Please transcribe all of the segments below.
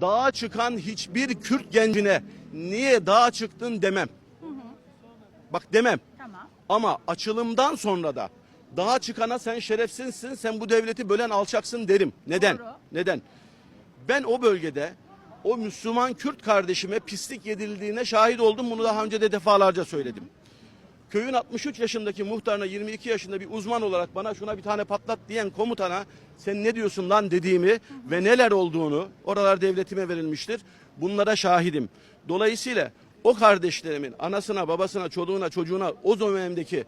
dağa çıkan hiçbir Kürt gencine niye dağa çıktın demem. Bak demem. Tamam. Ama açılımdan sonra da dağa çıkana sen şerefsizsin, sen bu devleti bölen alçaksın derim. Neden? Doğru. Neden? Ben o bölgede o Müslüman Kürt kardeşime pislik yedildiğine şahit oldum. Bunu daha önce de defalarca söyledim. Köyün 63 yaşındaki muhtarına 22 yaşında bir uzman olarak bana şuna bir tane patlat diyen komutana sen ne diyorsun lan dediğimi ve neler olduğunu oralar devletime verilmiştir. Bunlara şahidim. Dolayısıyla o kardeşlerimin anasına, babasına, çoluğuna, çocuğuna o dönemdeki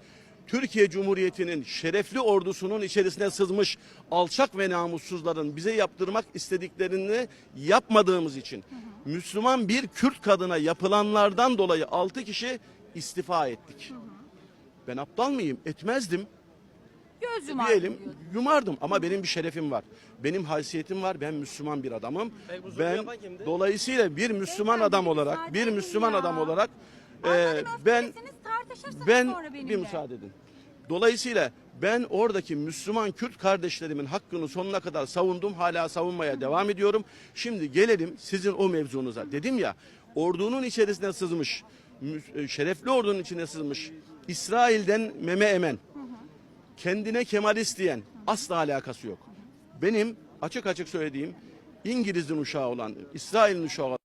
Türkiye Cumhuriyeti'nin şerefli ordusunun içerisine sızmış alçak ve namussuzların bize yaptırmak istediklerini yapmadığımız için Müslüman bir Kürt kadına yapılanlardan dolayı 6 kişi istifa ettik. Ben aptal mıyım? Etmezdim. Göz yumardım Diyelim diyorsun. yumardım ama benim bir şerefim var. Benim haysiyetim var. Ben Müslüman bir adamım. Peki Ben dolayısıyla bir Müslüman Beyefendi, adam olarak, bir Müslüman ya. adam olarak e, ben ben bir müsaade edin. Dolayısıyla ben oradaki Müslüman Kürt kardeşlerimin hakkını sonuna kadar savundum. Hala savunmaya devam ediyorum. Şimdi gelelim sizin o mevzunuza. Dedim ya ordunun içerisine sızmış, e, şerefli ordunun içine sızmış, İsrail'den meme emen, kendine Kemalist diyen asla alakası yok. Benim açık açık söylediğim İngiliz'in uşağı olan, İsrail'in uşağı